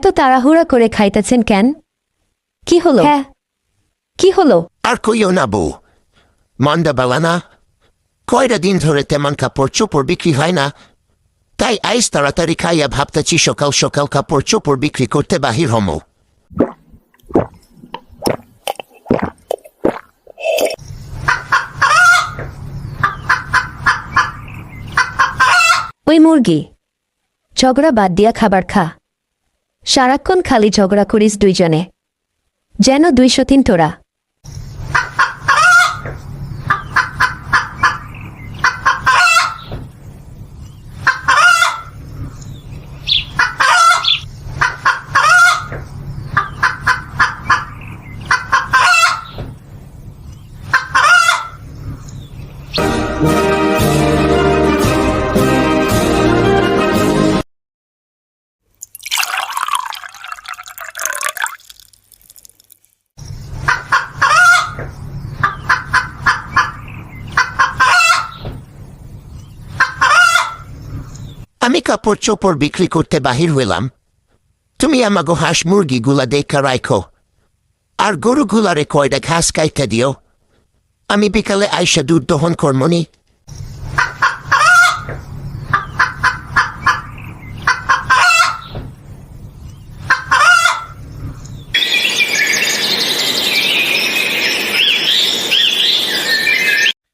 এত তাড়াহুড়া করে খাইতেছেন কেন? কি হলো? হ্যাঁ। কি হলো? আর কইও না বউ। মন্দা বেলা না। কয়টা দিন ধরে তেমন কাপড় চোপড় বিক্রি হয় না। তাই আইস তাড়াতাড়ি খাইয়া ভাবতেছি সকাল সকাল কাপড় চোপড় বিক্রি করতে বাহির হমো। ওই মুরগি ঝগড়া বাদ দিয়া খাবার খা। সারাক্ষণ খালি ঝগড়া করিস দুইজনে। যেন দুইশো তিন তোরা। আমি কাপড় চোপড় বিক্রি করতে বাহির হইলাম। তুমি আমাগো হাঁস মুরগি গুলা দেখা রাখো আর গরু গুলারে কয়টা ঘাস কাইতে দিও। আমি বিকালে আইসা দুধ দহন করমনি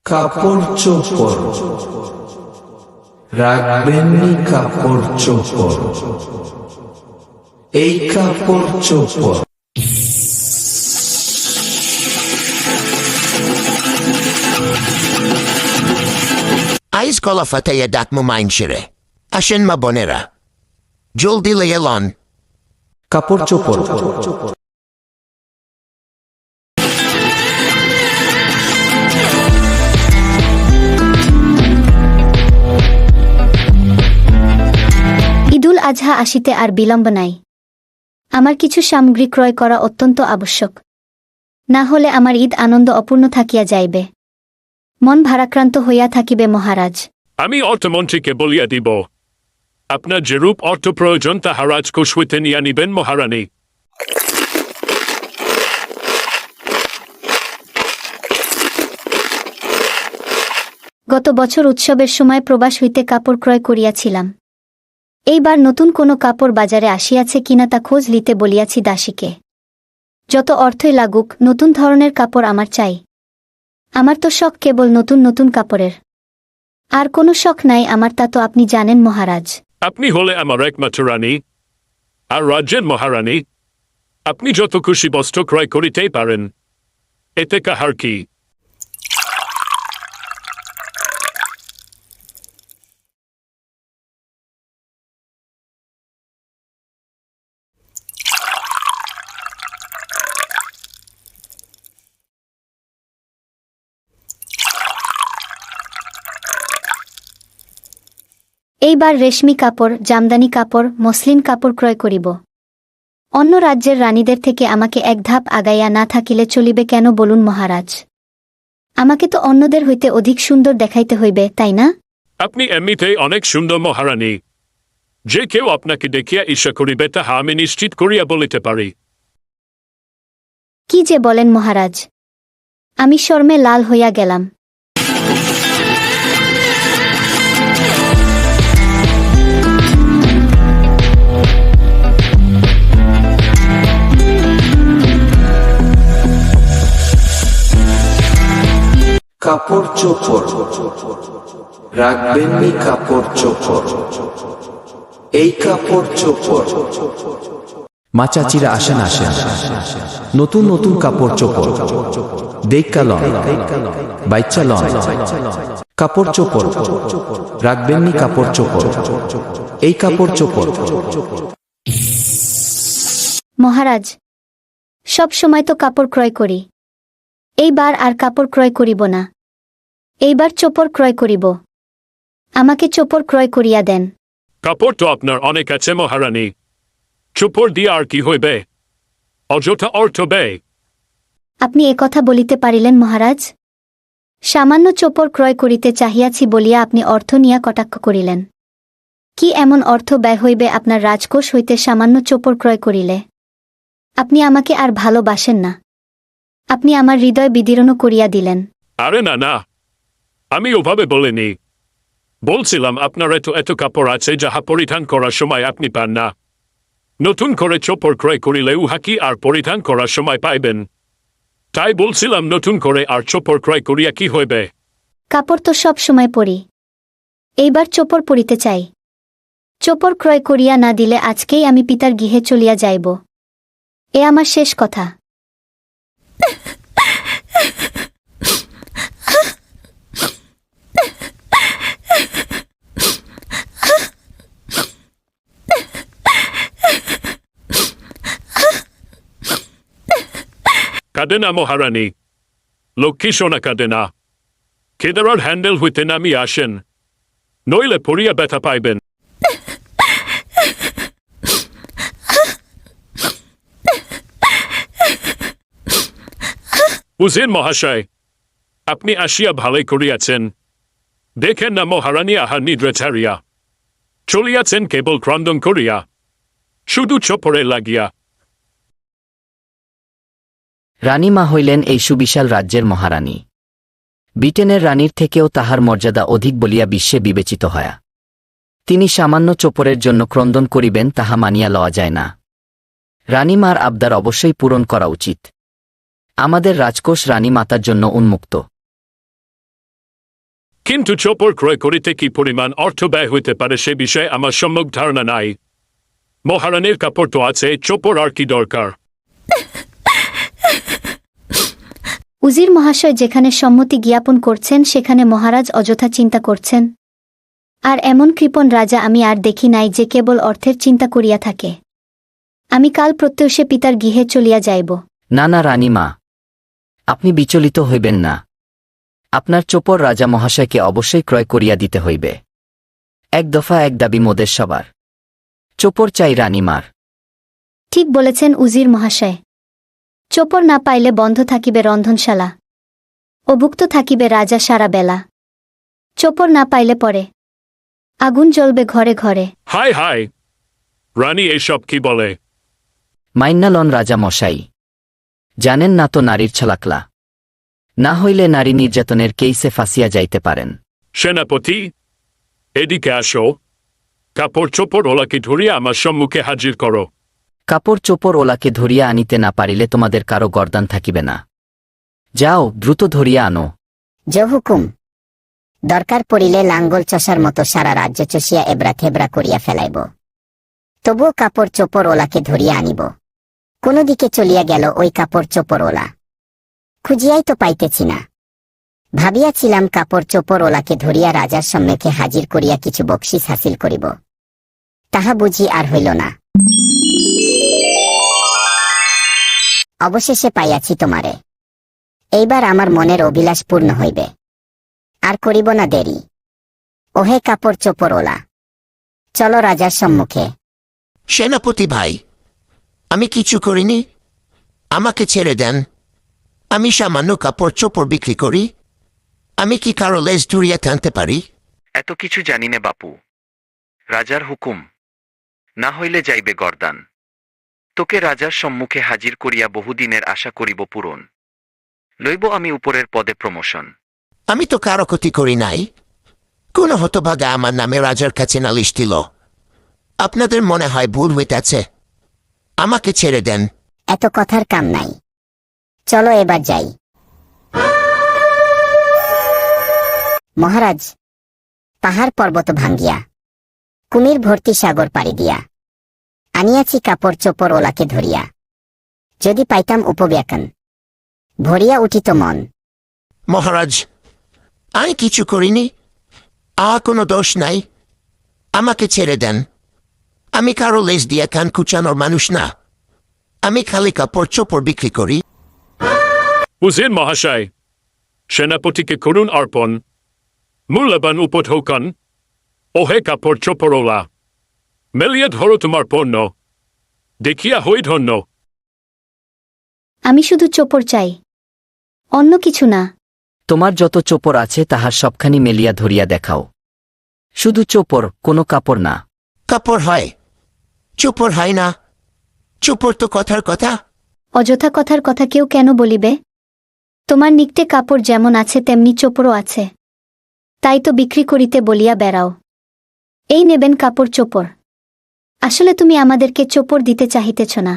কাপড় চোপড় রাখবেননি কাপড় চোপড় এই কাপড় চোপড় আইস গলা ফাটাইয়া ডাকমো মাইনসিরে আসেন মা বোনেরা জলদি লইয়া লন কাপড় চোপড় আজহা আসিতে আর বিলম্ব নাই। আমার কিছু সামগ্রী ক্রয় করা অত্যন্ত আবশ্যক। না হলে আমার ঈদ আনন্দ অপূর্ণ থাকিয়া যাইবে। মন ভারাক্রান্ত হইয়া থাকিবে মহারাজ। আমি অর্থমন্ত্রীকে বলিয়া দিব আপনার যেরূপ অর্থ প্রয়োজন তাহা রাজকোষ নিয়ে নিবেন মহারানী। গত বছর উৎসবের সময় প্রবাস হইতে কাপড় ক্রয় করিয়াছিলাম। এইবার নতুন কোনো কাপড় বাজারে আসিয়াছে কিনা তা খোঁজ লিতে বলিয়াছি দাসীকে। যত অর্থই লাগুক, নতুন ধরনের কাপড় আমার চাই। আমার তো শখ কেবল নতুন নতুন কাপড়ের। আর কোনো শখ নাই আমার, তা তো আপনি জানেন মহারাজ। আপনি হলে আমার একমাত্র রানী, আর রাজ্যের মহারানী। আপনি যত খুশি বস্ত্র ক্রয় করিতেই পারেন, এতে কাহার কি? এইবার রেশমি কাপড় জামদানি কাপড় মসলিন কাপড় ক্রয় করিব। অন্য রাজ্যের রানীদের থেকে আমাকে এক ধাপ আগাইয়া না থাকিলে চলিবে কেন বলুন মহারাজ? আমাকে তো অন্যদের হইতে অধিক সুন্দর দেখাইতে হইবে তাই না? আপনি এমনিতেই অনেক সুন্দর মহারানী। যে কেউ আপনাকে দেখিয়া ঈর্ষা করিবে তাহা আমি নিশ্চিত করিয়া বলিতে পারি। কি যে বলেন মহারাজ? আমি শর্মে লাল হইয়া গেলাম। কাপড় চোপড়। রাখবেননি কাপড় চোপড়। এই কাপড় চোপড়। মা চাচিরা আসেন আসেন। নতুন নতুন কাপড় চোপড়। দেখা লন বাইচ্চা লন কাপড় চোপড়। রাখবেননি কাপড় চোপড়। এই কাপড় চোপড়। মহারাজ সব সময় তো কাপড় ক্রয় করি। এইবার আর কাপড় ক্রয় করিব না। এইবার চোপড় ক্রয় করিব। আমাকে চোপড় ক্রয় করিয়া দেন। কাপড় তো আপনার অনেক আছে মহারানী। চুপর দিয়ে আর কি হইবে? অযথা অর্থ ব্যয়। আপনি একথা বলিতে পারিলেন মহারাজ? সামান্য চোপড় ক্রয় করিতে চাহিয়াছি বলিয়া আপনি অর্থ নিয়া কটাক্ষ করিলেন। কি এমন অর্থ ব্যয় হইবে আপনার রাজকোষ হইতে সামান্য চোপর ক্রয় করিলে? আপনি আমাকে আর ভালোবাসেন না। আপনি আমার হৃদয় বিদীর্ণ করিয়া দিলেন। আরে না না। আমি ওভাবে বলিনি। বলছিলাম আপনার এত এত কাপড় আছে যাহা পরিধান করার সময় আপনি পান না। নতুন করে চোপড় ক্রয় করিলে উহা কি আর পরিধান করার সময় পাইবেন? তাই বলছিলাম নতুন করে আর চোপড় ক্রয় করিয়া কি হইবে? কাপড় তো সব সময় পরি। এইবার চোপর পরিতে চাই। চোপর ক্রয় করিয়া না দিলে আজকেই আমি পিতার গৃহে চলিয়া যাইব। এ আমার শেষ কথা। কাঁদে না মহারানী লক্ষ্মী সোনা কাঁদে না কেদারার হ্যান্ডেল হইতে নামি আসেন নইলে পড়িয়া ব্যথা পাইবেন উজির মহাশয় আপনি আসিয়া ভালোই করিয়াছেন দেখেন না মহারানী আহা নিদ্রে ছাড়িয়া চলিয়াছেন কেবল ক্রন্দন করিয়া শুধু চপরে লাগিয়া রানীমা হইলেন এই সুবিশাল রাজ্যের মহারানী। ব্রিটেনের রানীর থেকেও তাহার মর্যাদা অধিক বলিয়া বিশ্বে বিবেচিত হয়া। তিনি সামান্য চোপরের জন্য ক্রন্দন করিবেন, তাহা মানিয়া লওয়া যায় না। রানীমার আবদার অবশ্যই পূরণ করা উচিত। আমাদের রাজকোষ রানী মাতার জন্য উন্মুক্ত। কিন্তু চোপর ক্রয় করিতে কি পরিমাণ অর্থ ব্যয় হইতে পারে সে বিষয়ে আমার সম্যক ধারণা নাই। মহারানীর কাপড় তো আছে চোপর আর কি দরকার? উজির মহাশয় যেখানে সম্মতি জ্ঞাপন করছেন সেখানে মহারাজ অযথা চিন্তা করছেন। আর এমন কৃপণ রাজা আমি আর দেখি নাই যে কেবল অর্থের চিন্তা করিয়া থাকে। আমি কাল প্রত্যুষে পিতার গৃহে চলিয়া যাইব। না না রানীমা আপনি বিচলিত হইবেন না। আপনার চোপর রাজা মহাশয়কে অবশ্যই ক্রয় করিয়া দিতে হইবে। এক দফা এক দাবি মোদের সবার। চোপর চাই রানীমার ঠিক বলেছেন উজির মহাশয়। চোপর না পাইলে বন্ধ থাকিবে রন্ধনশালা। অভুক্ত থাকিবে রাজা সারা বেলা। চোপর না পাইলে পরে। আগুন জ্বলবে ঘরে ঘরে। হাই হাই রানী এসব কি বলে? মাইন্নালন রাজা মশাই জানেন না তো নারীর ছলাকলা। না হইলে নারী নির্যাতনের কেইসে ফাঁসিয়া যাইতে পারেন। সেনাপতি এদিকে আসো। কাপড় চোপড় ওলাকে ধরিয়া আমার সম্মুখে হাজির করো। কাপড় চোপর ওলাকে ধরিয়া আনিতে না পারিলে তোমাদের কারও গর্দান থাকিবে না। যাও, দ্রুত ধরিয়া আনো। জহুকুম দরকার পড়িলে লাঙ্গল চষার মতো সারা রাজ্য চষিয়া এবড়া থেবড়া করিয়া ফেলাইব। তবুও কাপড় চোপর ওলাকে ধরিয়া আনিব। কোন দিকে চলিয়া গেল ওই কাপড় চোপর ওলা। খুঁজিয়াই তো পাইতেছি না। ভাবিয়াছিলাম কাপড় চোপর ওলাকে ধরিয়া রাজার সম্মুখে হাজির করিয়া কিছু বকশিস হাসিল করিব। তাহা বুঝি আর হইল না। অবশেষে পাইয়াছি তোমারে। এইবার আমার মনের অভিলাষ পূর্ণ হইবে। আর করিব না দেরি। ওহে কাপড় চোপর ওলা চলো রাজার সম্মুখে। সেনাপতি ভাই আমি কিছু করিনি। আমাকে ছেড়ে দেন। আমি সামান্য কাপড় চোপড় বিক্রি করি। আমি কি কারও লেজ ধরিয়া টানতে পারি? এত কিছু জানি না বাপু। রাজার হুকুম। না হইলে যাইবে গর্দান। তোকে রাজার সম্মুখে হাজির করিয়া বহুদিনের আশা করিব পূরণ। লইব আমি উপরের পদে প্রমোশন। আমি তো কারও ক্ষতি করি নাই। কোন হতভাগা আমার নামে রাজার কাছে নালিশ দিল। আপনাদের মনে হয় ভুল হইতেছে। আমাকে ছেড়ে দেন। এত কথার কাম নাই। চলো এবার যাই। মহারাজ পাহাড় পর্বত ভাঙ্গিয়া কুমির ভর্তি সাগর পাড়ি দিয়া আনিয়াছি কাপড় চোপড় ওলাকে ধরিয়া। যদি পাইতাম উপব্যাকন ভরিয়া উঠিত মন। মহারাজ আমি কিছু করিনি। আর কোনো দোষ নাই। আমাকে ছেড়ে দেন। আমি কারও লেজ দিয়া কান কুচানোর মানুষ না। আমি খালি কাপড় চোপড় বিক্রি করি। উজির মহাশয় সেনাপতিকে করুন অর্পণ। মূল্যবান উপঢৌকন। ওহে কাপড় চোপড় ওলা। মেলিয়ে ধরো তোমার পণ্য। দেখিয়া হই ধন্য। আমি শুধু চোপর চাই। অন্য কিছু না। তোমার যত চোপর আছে তাহার সবখানি মেলিয়া ধরিয়া দেখাও। শুধু চোপর কোনো কাপড় না। কাপড় হয়। চুপর হয় না। চুপর তো কথার কথা। অযথা কথার কথা কেউ কেন বলিবে? তোমার নিকটে কাপড় যেমন আছে তেমনি চোপড়ও আছে। তাই তো বিক্রি করিতে বলিয়া বেড়াও। এই নেবেন কাপড় চোপড়। আসলে তুমি আমাদেরকে চোপড় দিতে চাহিতেছ না।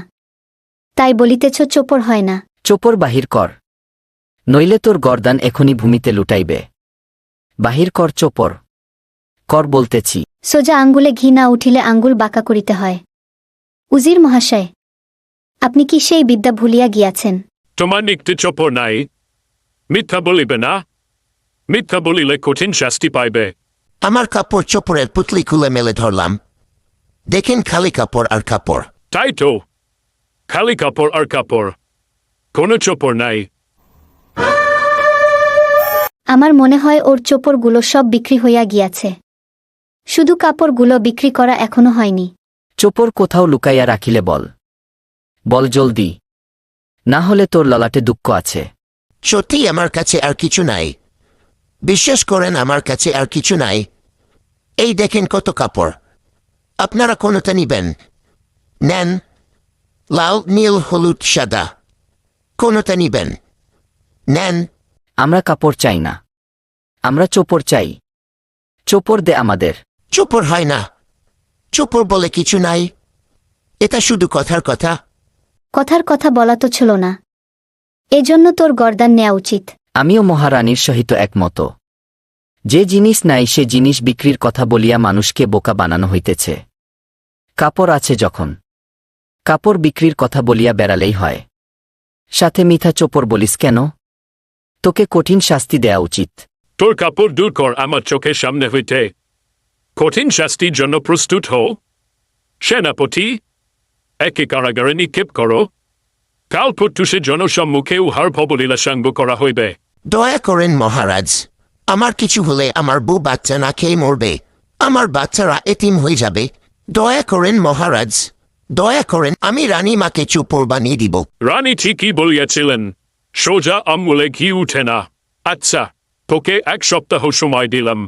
তাই বলিতেছ চোপড় হয় না। চোপর বাহির কর। নইলে তোর গর্দান এখনই ভূমিতে লুটাইবে। বাহির কর চোপর কর বলতেছি। সোজা আঙ্গুলে ঘি না উঠিলে আঙ্গুল বাঁকা করিতে হয়। উজির মহাশয় আপনি কি সেই বিদ্যা ভুলিয়া গিয়াছেন? তোমার নিকটে চোপর নাই। মিথ্যা বলিবে না। মিথ্যা বলিলে কঠিন শাস্তি পাইবে। আমার কাপড় চোপড়ের পুতলি খুলে মেলে ধরলাম। দেখেন খালি কাপড় আর কাপড়। তাই তো। খালি কাপড় আর কাপড়। কোনো চোপর নাই। আমার মনে হয় ওর চোপড়গুলো সব বিক্রি হইয়া গিয়াছে। শুধু কাপড়গুলো বিক্রি করা এখনও হয়নি। চোপর কোথাও লুকাইয়া রাখিলে বল। বল জলদি। না হলে তোর ললাটে দুঃখ আছে। সত্যি আমার কাছে আর কিছু নাই। বিশ্বাস করেন আমার কাছে আর কিছু নাই। এই দেখেন কত কাপড়। আপনারা কোনোটা নিবেন? নেন। লাল নীল হলুদ সাদা। কোনোটা নিবেন? নেন। আমরা কাপড় চাই না। আমরা চোপড় চাই। চোপড় দে আমাদের। চোপড় হয় না। চোপড় বলে কিছু নাই। এটা শুধু কথার কথা। কথার কথা বলা তো ছিল না। এজন্য তোর গর্দান নেওয়া উচিত। আমিও মহারানীর সহিত একমত। যে জিনিস নাই সে জিনিস বিক্রির কথা বলিয়া মানুষকে বোকা বানানো হইতেছে। কাপড় আছে যখন। কাপড় বিক্রির কথা বলিয়া বেড়ালেই হয়। সাথে মিথ্যা চোপর বলিস কেন? তোকে কঠিন শাস্তি দেয়া উচিত। তোর কাপড় দূর কর আমার চোখের সামনে হইতে। কঠিন শাস্তির জন্য প্রস্তুত হও। সেনাপতি একে কারাগারে নিক্ষেপ করো। কাল প্রত্যুষে জনসম্মুখে উহার ভবলীলা সাঙ্গ করা হইবে। দয়া করেন মহারাজ আমার কিছু হলে আমার বউ বাচ্চা না খেয়ে মরবে। আমার বাচ্চারা এতিম হয়ে যাবে দয়া করেন মহারাজ দয়া করেন আমি রানী মাকে চুপর বানিয়ে দিব রানী ঠিকই বলিয়াছিলেন সোজা আম্মুলে ঘি উঠে না আচ্ছা তোকে এক সপ্তাহ সময় দিলাম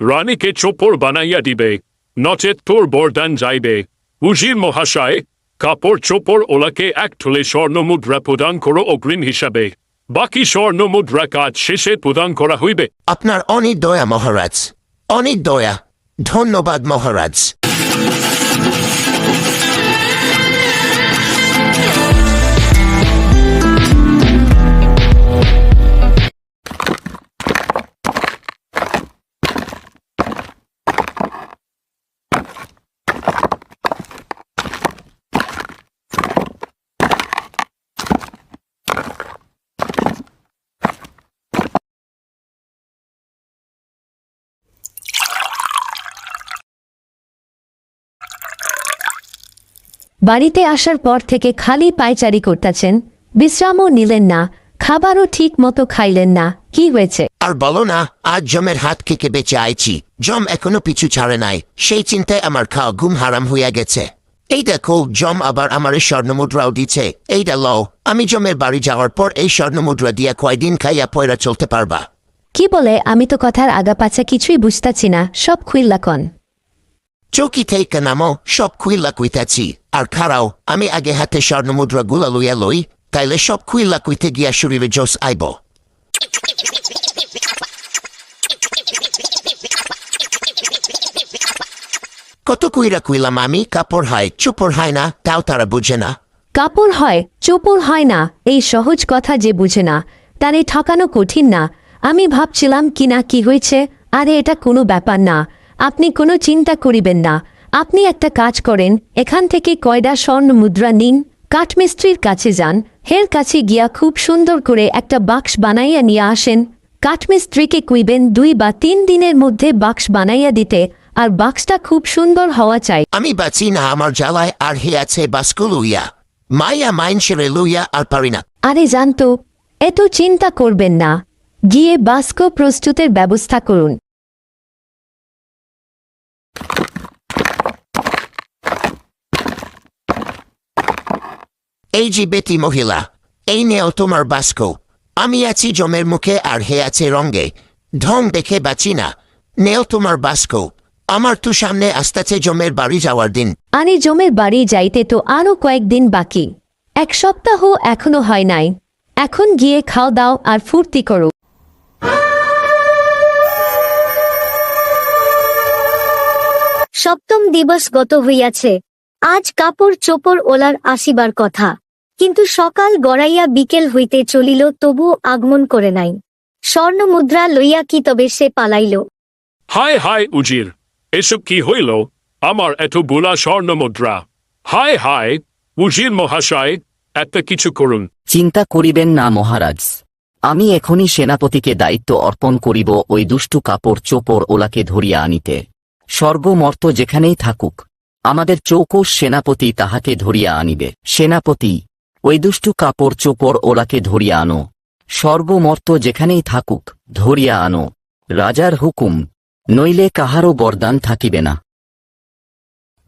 রানীকে চোপড় বানাইয়া দিবে নচেত তোর বরদান যাইবে উজির মহাশয় কাপড় চোপড় ওলাকে এক ঠুলে স্বর্ণ মুদ্রা প্রদান করো অগ্রিম হিসাবে বাকি স্বর্ণ মুদ্রা কাজ শেষে প্রদান করা হইবে আপনার অনেক দয়া মহারাজ অনেক দয়া ধন্যবাদ মহারাজ Thank you. বাড়িতে আসার পর থেকে খালি পায়চারি করতেছেন। বিশ্রামও নিলেন না খাবারও ঠিক মতো খাইলেন না। কি হয়েছে? আর বলো না আজ জমের হাত থেকে বেঁচে আইছি। জম এখনও পিছু ছাড়ে নাই। সেই চিন্তায় আমার খাওয়া ঘুম হারাম হইয়া গেছে। এই দেখো জম আবার আমার এই স্বর্ণমুদ্রাও দিচ্ছে এইটা লও আমি জমের বাড়ি যাওয়ার পর এই স্বর্ণমুদ্রা দিয়া কয়দিন খাইয়া পয়রা চলতে পারবা। কি বলে আমি তো কথার আগাপাছা কিছুই বুঝতাছি না সব খুইল্লা কন চৌকি নামো সব খুইলা কুইতাছি আর খারাও আমি আগে হাতে স্বর্ণমুদ্রা গুলা লইয়া লই তাইলে সব খুইলা কুইতে গিয়া শরীরে জোস আইব কত কুইরা কুইলাম আমি কাপড় হয় চুপড় হয় না তাও তারা বুঝে না কাপড় হয় চোপড় হয় না এই সহজ কথা যে বুঝে না তারে ঠকানো কঠিন না আমি ভাবছিলাম কি না কি হয়েছে আরে এটা কোনো ব্যাপার না আপনি কোনো চিন্তা করিবেন না। আপনি একটা কাজ করেন এখান থেকে কয়ডা স্বর্ণ মুদ্রা নিন কাঠমিস্ত্রির কাছে যান হের কাছে গিয়া খুব সুন্দর করে একটা বাক্স বানাইয়া নিয়ে আসেন। কাঠমিস্ত্রিকে কুইবেন দুই বা তিন দিনের মধ্যে বাক্স বানাইয়া দিতে আর বাক্সটা খুব সুন্দর হওয়া চাই। আমি বাঁচি না আমার জ্বালায় আর হে আছে বাস্কু লুইয়া মাইয়া মাইন সেরে লুইয়া আর পারি না। আরে জানতো এত চিন্তা করবেন না। গিয়ে বাস্ক প্রস্তুতের ব্যবস্থা করুন। এই যে বেটি মহিলা এই নেও তোমার বাস্কো আমি আছি জমের মুখে আর হে আছে রঙ্গে ঢং দেখে বাঁচি না নেও তোমার বাস্কো আমার তো সামনে আসতেছে জমের বাড়ি যাওয়ার দিন আরে জমের বাড়ি যাইতে তো আরও কয়েকদিন বাকি এক সপ্তাহ এখনও হয় নাই এখন গিয়ে খাও দাও আর ফুর্তি করো সপ্তম দিবস গত হইয়াছে। আজ কাপড় চোপড় ওলার আসিবার কথা। কিন্তু সকাল গড়াইয়া বিকেল হইতে চলিল তবুও আগমন করে নাই। স্বর্ণ মুদ্রা লইয়া কি তবে সে পালাইল। হায় হায় উজির এসব কি হইল? আমার এত বুলা স্বর্ণ মুদ্রা হায় হায় উজির মহাশয় একটা কিছু করুন। চিন্তা করিবেন না মহারাজ। আমি এখনই সেনাপতিকে দায়িত্ব অর্পণ করিব ওই দুষ্টু কাপড় চোপড় ওলাকে ধরিয়া আনিতে। স্বর্গমর্ত যেখানেই থাকুক আমাদের চৌকোষ সেনাপতি তাহাকে ধরিয়া আনিবে। সেনাপতি, ওই দুষ্টু কাপড় চোপড় ওলাকে ধরিয়া আনো। সর্বমর্ত যেখানেই থাকুক, ধরিয়া আনো। রাজার হুকুম, নইলে কাহারও বরদান থাকিবে না।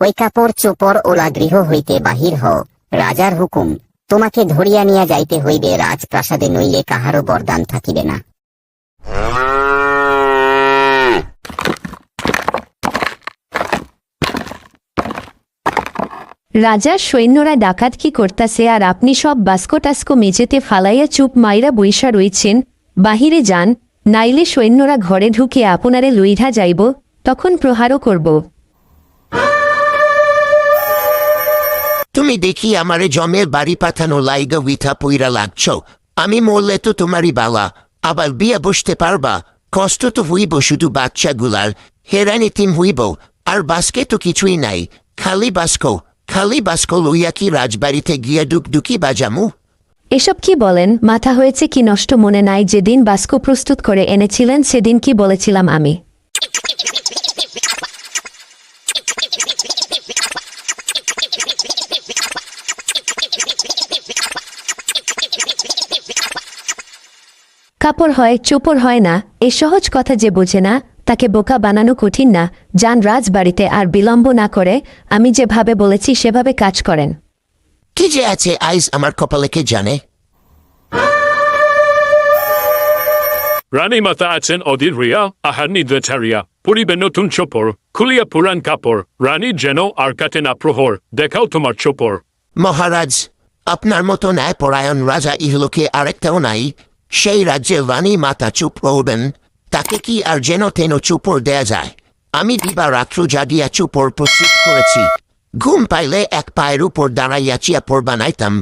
ওই কাপড় চোপড় ওলা গৃহ হইতে বাহির হও। রাজার হুকুম, তোমাকে ধরিয়া নিয়া যাইতে হইবে, রাজপ্রাসাদে নইলে কাহারও বরদান থাকিবে না। রাজার সৈন্যরা ডাকাত কি করতাছে আর আপনি সব বাস্কো টাস্কো মেঝেতে ফালাইয়া চুপ মাইরা বইসা রইছেন, বাহিরে যান, নাইলে সৈন্যরা ঘরে ঢুকে আপনারে লইঢা যাইব, তখন প্রহারও করব। তুমি দেখি আমারে জমের বাড়ি পাঠানো লাইগা উইথা পইরা লাগছ। আমি মরলে তো তোমারই বালা, আবার বিয়া বসতে পারবা? কষ্ট তো হইব শুধু বাচ্চাগুলার, হেরানি তিম হইব, আর বাস্কে তো কিছুই নাই, খালি বাস্কো। খালি বাস্কো লইয়া কি রাজবাড়িতে গিয়া ডুকডুকি বাজামু এসব কি বলেন? মাথা হয়েছে কি নষ্ট মনে নাই? যেদিন বাস্কো প্রস্তুত করে এনেছিলেন, সেদিন কি বলেছিলাম আমি? কাপড় হয়, চোপড় হয় না, এ সহজ কথা যে বোঝে না। তাকে বোকা বানানো কঠিন না। যান রাজবাড়িতে আর বিলম্ব না করে আমি যেভাবে বলেছি সেভাবে কাজ করেন। কি যে আছে আইজ আমার কপালে কে জানে? রানী মাতা আছেন অধীর রিয়া আহার নিদ্রেচারিয়া পরিবে নতুন চোপড় খুলিয়া পুরান কাপড় রানী যেন আর কাটে না প্রহর দেখাও তোমার চোপড়। মহারাজ আপনার মতো ন্যায় পরায়ণ রাজা ইহলোকে আরেকটাও নাই সেই রাজ্যে রানী মাতা চুপ রহবেন। তাকে কি আর যেন তেন চুপর দেয়া যায়? আমি দিবা রাত্র জাগিয়া চুপর প্রস্তুত করেছি। ঘুম পাইলে এক পায়ের উপর দাঁড়াইয়া চিয়াপর বানাইতাম।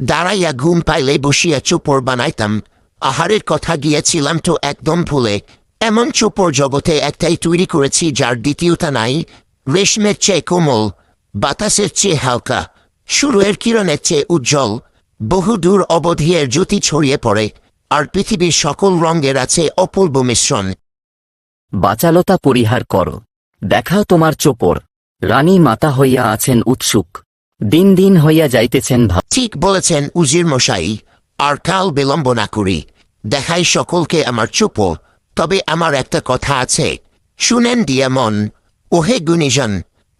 দাঁড়াইয়া ঘুম পাইলে বসিয়া চুপর বানাইতাম। আহারের কথা গিয়েছিলাম তো একদম ভুলে। এমন চুপর জগতে একটাই তৈরি করেছি যার দ্বিতীয়তা নাই। রেশমের চেয়ে কোমল, বাতাসের চেয়ে হালকা সূর্যের কিরণের চেয়ে উজ্জ্বল, বহুদূর অবধি এর জ্যোতি ছড়িয়ে পড়ে। আর পৃথিবীর সকল রঙের আছে অপূর্ব মিশ্রণ। বাচালতা পরিহার কর। দেখাও তোমার চোপড়। রানী মাতা হইয়া আছেন উৎসুক। দিন দিন হইয়া যাইতেছেন ভাব ঠিক বলেছেন উজির মশাই আর কাল বিলম্ব না করি। দেখাই সকলকে আমার চুপ তবে আমার একটা কথা আছে। শুনেন দিয়া মন ওহে গুণীজন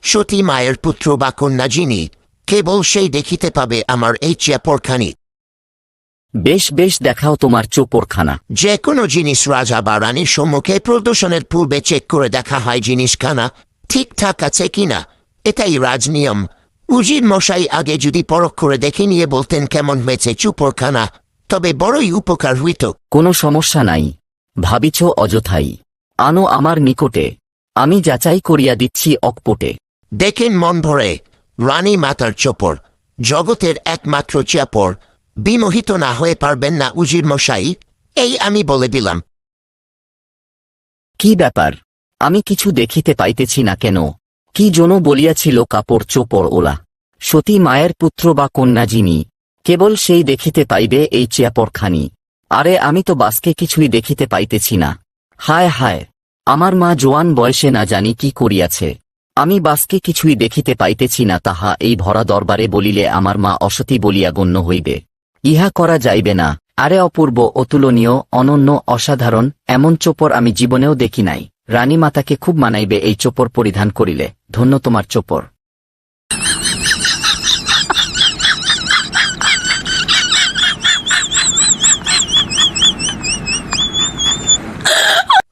সতী মায়ের পুত্র বা কন্যা যিনি কেবল সেই দেখিতে পাবে আমার এই চেপরখানি বেশ বেশ দেখাও তোমার চোপড়খানা। যে কোনো জিনিস রাজা বা রানীর সম্মুখে প্রদর্শনের পূর্বে চেক করে দেখা হয় জিনিসখানা ঠিকঠাক আছে কিনা। এটাই রাজনিয়ম। উজির মশাই আগে যদি পরখ করে দেখে নিয়ে বলতেন কেমন হয়েছে চুপরখানা তবে বড়ই উপকার হইত। কোনো সমস্যা নাই। ভাবিছ অযথাই। আনো আমার নিকটে। আমি যাচাই করিয়া দিচ্ছি অকপটে। দেখেন মন ভরে রানী মাতার চোপড় জগতের একমাত্র চাপর বিমোহিত না হয়ে পারবেন না উজির মশাই এই আমি বলে দিলাম কি ব্যাপার? আমি কিছু দেখিতে পাইতেছি না কেন? কি জন বলিয়াছিল কাপড় চোপড় ওলা? সতী মায়ের পুত্র বা কন্যা যিনি, কেবল সেই দেখিতে পাইবে এই চেয়াপরখানি আরে আমি তো বাসকে কিছুই দেখিতে পাইতেছি না। হায় হায়, আমার মা জোয়ান বয়সে না জানি কি করিয়াছে। আমি বাসকে কিছুই দেখিতে পাইতেছি না, তাহা এই ভরা দরবারে বলিলে আমার মা অসতী বলিয়া গণ্য হইবে। ইহা করা যাইবে না। আরে অপূর্ব, অতুলনীয়, অনন্য, অসাধারণ, এমন চোপর আমি জীবনেও দেখি নাই। রানী মাতাকে খুব মানাইবে এই চোপর পরিধান করিলে। ধন্য তোমার চোপর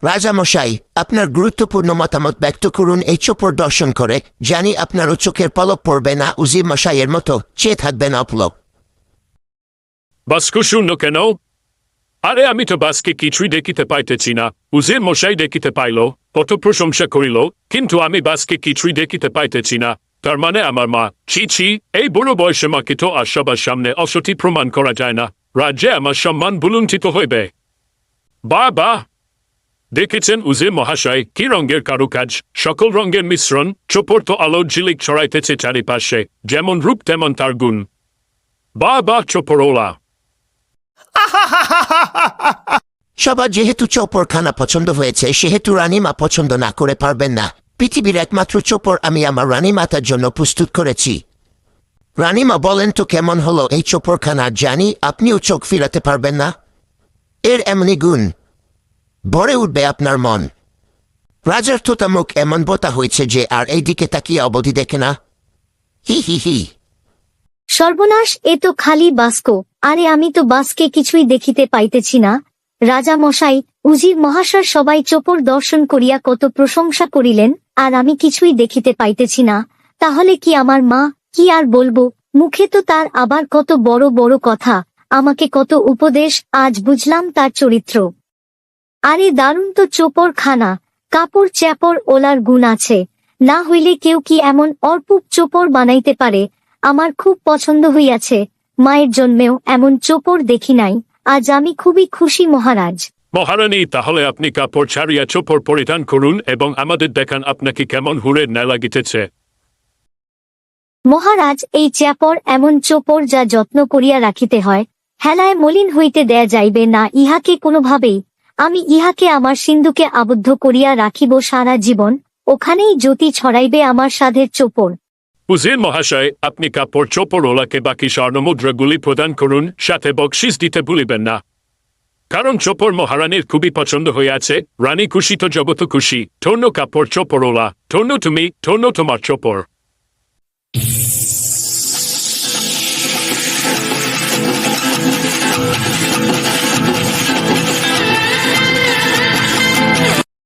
রাজামশাই, আপনার গুরুত্বপূর্ণ মতামত ব্যক্ত করুন, এই চোপর দর্শন করে। জানি আপনার চোখের পলক পড়বে না উজির মশাইয়ের মতো চেয়ে থাকবেন অপলক। বাস্কু কেন আরে আমি তো বাসকে কিছুই দেখিতে পাইতেছি না উজির মশাই দেখিতে পাইল কত প্রশংসা করিল কিন্তু আমি বাসকে কিছুই দেখিতে পাইতেছি না তার মানে আমার মা ছি ছি এই বুড়ো বয়সে মাকে তো আর সবার সামনে অসতি প্রমাণ করা যায় না রাজ্যে আমার সম্মান বুলুণ্ঠিত হইবে বা বা দেখেছেন উজির মহাশয় কি রঙের কারুকাজ সকল রঙের মিশ্রণ চোপর তো আলো ঝিলিক ছড়াইতেছে চারিপাশে যেমন রূপ তেমন তার গুণ বা বা চোপরোলা সবার যেহেতু চোপর খানা পছন্দ হয়েছে, সেহেতু রানীমা পছন্দ না করে পারবেন না। পৃথিবীর একমাত্র চোপর আমি আমার রানীমাতার জন্য প্রস্তুত করেছি। রানীমা বলেন তো কেমন হলো এই চোপরখানা জানি আপনিও চোখ ফিরাতে পারবেন না। এর এমনি গুণ, ভরে উঠবে আপনার মন। রাজার এমন বোতা হয়েছে যে আর এই দিকে তাকিয়ে অবধি দেখে না। হি হি হি। সর্বনাশ, এ তো খালি বাস্ক। আরে আমি তো বাসকে কিছুই দেখিতে পাইতেছি না। রাজা মশাই উজির মহাশয় সবাই চোপর দর্শন করিয়া কত প্রশংসা করিলেন, আর আমি কিছুই দেখিতে পাইতেছি না। তাহলে কি আমার মা, কি আর বলব? মুখে তো তার আবার কত বড় বড় কথা। আমাকে কত উপদেশ, আজ বুঝলাম তার চরিত্র। আরে দারুণ তো চোপর খানা কাপড় চ্যাপড় ওলার গুণ আছে। না হইলে কেউ কি এমন অর্পুপ চোপড় বানাইতে পারে? আমার খুব পছন্দ হইয়াছে মায়ের জন্মেও এমন চোপড় দেখি নাই আজ আমি খুবই খুশি মহারাজ। মহারানী তাহলে আপনি কাপড় ছাড়িয়া চোপড় পরিধান করুন এবং আমাদের দেখান আপনাকে কেমন হুড়ের ন্যায় লাগিতেছে। মহারাজ এই চ্যাপর এমন চোপড় যা যত্ন করিয়া রাখিতে হয় হেলায় মলিন হইতে দেয়া যাইবে না ইহাকে কোনোভাবেই। আমি ইহাকে আমার সিন্ধুকে আবদ্ধ করিয়া রাখিব সারা জীবন ওখানেই জ্যোতি ছড়াইবে আমার সাধের চোপড়। উজির মহাশয়, আপনি কাপড় চোপড় বাকি বাকি স্বর্ণমুদ্রাগুলি প্রদান করুন, সাথে বকশিস দিতে ভুলিবেন না। কারণ চোপর মহারানীর খুবই পছন্দ হয়ে আছে, রানী খুশি তো জগত খুশি, ধন্য কাপড় চোপড়ওয়ালা ধন্য তুমি, ধন্য তোমার চোপড়।